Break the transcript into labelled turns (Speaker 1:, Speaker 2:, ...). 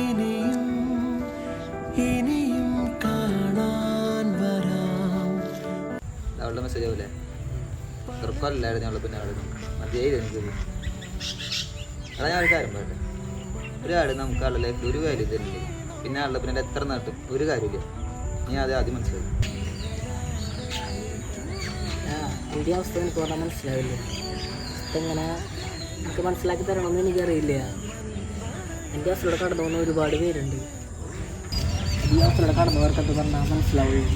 Speaker 1: ഇനിയും ഇനിയും കാണാൻ വരാം.
Speaker 2: അവളുടെ മെസ്സേജ് ആവൂലേ? ഉറപ്പല്ലായിരുന്നു അവളെ പിന്നെ അവളെ മതിയായില്ല എനിക്കത് ഞാൻ ഒരു കാര്യം പറയട്ടെ. ഒരാൾ നമുക്ക് ആളുടെ ലൈഫിൽ ഒരു കാര്യം തരുന്നില്ല പിന്നെ ആളുടെ പിന്നെ എത്ര നാട്ടും ഒരു കാര്യമില്ല. നീ അത് ആദ്യം മനസ്സിലായി
Speaker 3: എന്റെ അവസ്ഥ എനിക്ക് പറഞ്ഞാൽ മനസ്സിലാവില്ല. ഇതെങ്ങനെ? എനിക്ക് മനസ്സിലാക്കി തരണമെന്ന് എനിക്കറിയില്ല. എന്റെ അവസ്ഥയിലൂടെ കടന്നു ഒരുപാട് പേരുണ്ട്. ഈ അവസ്ഥയിലൂടെ കടന്നവർക്കത് പറഞ്ഞാൽ മനസ്സിലാവുള്ളൂ.